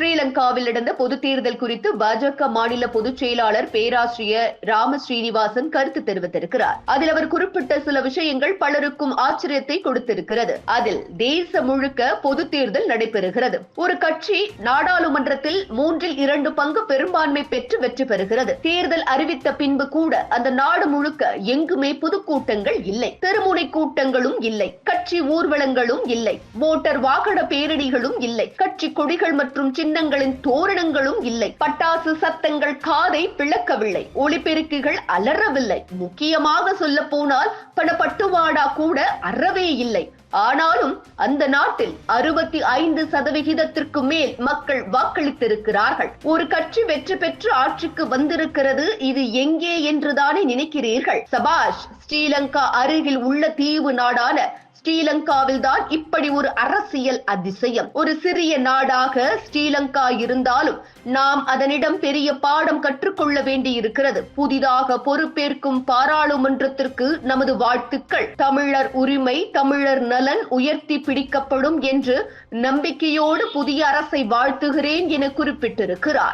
free ஸ்ரீலங்காவில் நடந்த பொது தேர்தல் குறித்து பாஜக மாநில பொதுச் செயலாளர் பேராசிரியர் ராம ஸ்ரீனிவாசன் கருத்து தெரிவித்திருக்கிறார். அதில் அவர் குறிப்பிட்ட சில விஷயங்கள் பலருக்கும் ஆச்சரியத்தை கொடுத்திருக்கிறது. அதில் தேசம் முழுக்க பொது தேர்தல் நடைபெறுகிறது. ஒரு கட்சி நாடாளுமன்றத்தில் மூன்றில் இரண்டு பங்கு பெரும்பான்மை பெற்று வெற்றி பெறுகிறது. தேர்தல் அறிவித்த பின்பு கூட அந்த நாடு முழுக்க எங்குமே பொதுக்கூட்டங்கள் இல்லை. தெருமுனை கூட்டங்களும் இல்லை. கட்சி ஊர்வலங்களும் இல்லை. மோட்டார் வாகன பேரணிகளும் இல்லை. கட்சி கொடிகள் மற்றும் சின்னங்கள் சின்னங்களின் தோரணங்களும் இல்லை. பட்டாசு சத்தங்கள் காதை பிளக்கவில்லை. ஒளிபெருக்கிகள் அலறவில்லை. முக்கியமாக சொல்ல போனால் பணப்பட்டுவாடா கூட அறவே இல்லை. ஆனாலும் அந்த நாட்டில் அறுபத்தி ஐந்து சதவிகிதத்திற்கு மேல் மக்கள் வாக்களித்திருக்கிறார்கள். ஒரு கட்சி வெற்றி பெற்று ஆட்சிக்கு வந்திருக்கிறது இது எங்கே என்றுதானே நினைக்கிறீர்கள்? சபாஷ் ஸ்ரீலங்கா அருகில் உள்ள தீவு நாடான ஸ்ரீலங்காவில்தான் இப்படி ஒரு அரசியல் அதிசயம். ஒரு சிறிய நாடாக ஸ்ரீலங்கா இருந்தாலும் நாம் அதனிடம் பெரிய பாடம் கற்றுக்கொள்ள வேண்டியிருக்கிறது. புதிதாக பொறுப்பேற்கும் பாராளுமன்றத்திற்கு நமது வாழ்த்துக்கள். தமிழர் உரிமை தமிழர் நலன் உயர்த்தி பிடிக்கப்படும் என்று நம்பிக்கையோடு புதிய அரசை வாழ்த்துகிறேன் என குறிப்பிட்டிருக்கிறார்.